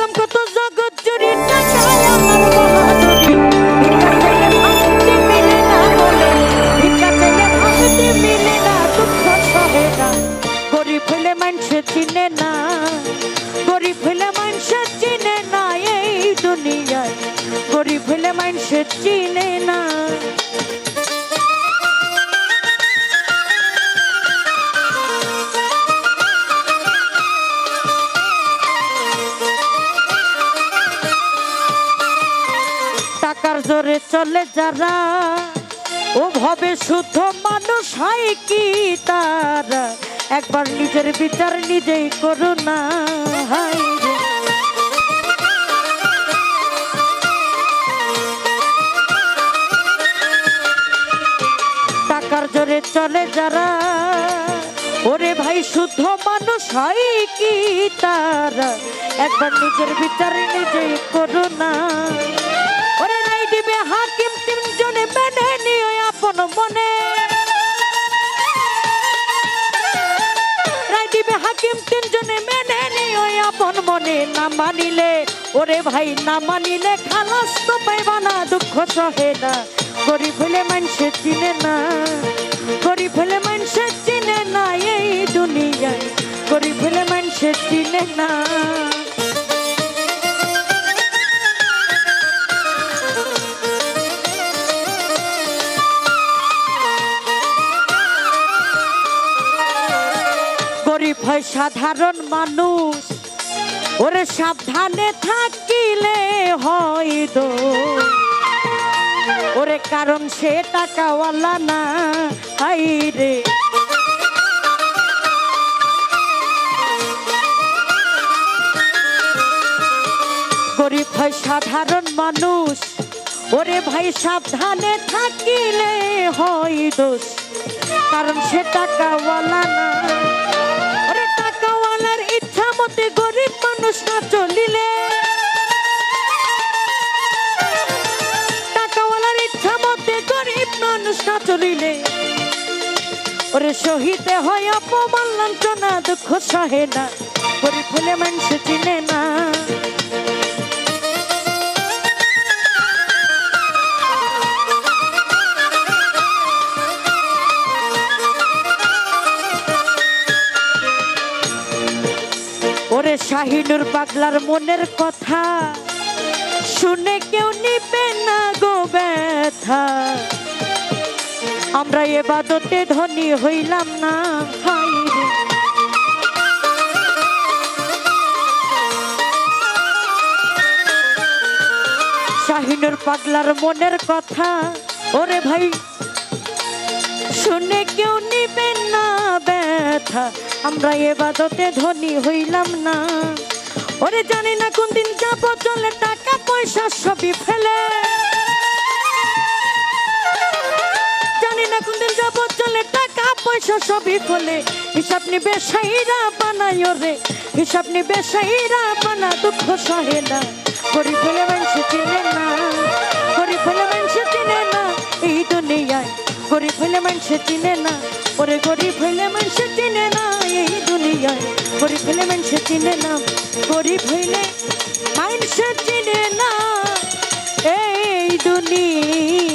দেখলাম কত জগৎ জুড়ি মানুষে চিনে না, গরিব হলে মানুষে চিনে না এই দুনিয়ায়। গরিব চিনে না। জোরে চলে যারা, ও ভবে শুদ্ধ মানুষ হয় কি তারা? একবার নিজের বিচার নিজেই করো না টাকার জোরে চলে যারা, ওরে ভাই শুদ্ধ মানুষ হয় কি তারা? একবার নিজের বিচার নিজেই করো না দিবে হাকিম তিনজনে মেনে নিও আপন মনে। রাই দিবে হাকিম তিনজনে মেনে নিও আপন মনে। না মানিলে, ওরে ভাই, না মানিলে খালাস তো পাইবা না, দুঃখ সহে না। গরিব হলে মানুষে চিনে না, গরিব হলে মানুষে চিনে না এই দুনিয়ায়। গরিব হলে মানুষে চিনে না। হয় সাধারণ মানুষ। ওরে সাবধানে থাকিলে হয় দো ওরে কারণ সে টাকাওয়ালা না, হাই রে। গরিব হয় সাধারণ মানুষ। ওরে ভাই সাবধানে থাকিলে হয় দোষ। কারণ সে টাকাওয়ালা না। গরিব মানুষ না চলিলে? টাকাওয়ালার ইচ্ছা মতে গরিব মানুষ না চলিলে? ওরে শহীদে হয় অপমান, লাঞ্ছনা, দুঃখ সহে না। গরিব হলে মানুষ চিনে না। শাহিনুর পাগলার মনের কথা শুনে কেউ নিবে না গো ব্যথা আমরা এবাদতে ধনী হইলাম না। শাহিনুর পাগলার মনের কথা, ওরে ভাই, শুনে কেউ নিবে না ব্যথা আমরা এবাদতে ধনী হইলাম না। ওরে জানি না কোন দিন যাব চলে টাকা পয়সা সবই ফেলে। জানি না কোন দিন যাব চলে টাকা পয়সা সবই ফেলে। হিসাব নিবে সাইরা বানাই রে হিসাব নিবে সাইরা বানা, দুঃখ সহে না। করি ফেলে মানুষ চিনে না করি ফেলে মানুষ চিনে না এই দুনিয়ায়। গরিব হইলে মানুষ চিনে না ওরে গরিব হইলে মানুষে চিনে না এই দুনিয়ায়। গরিব হইলে মানুষে চিনে না, গরিব হইলে মানুষে চিনে না এই দুনিয়া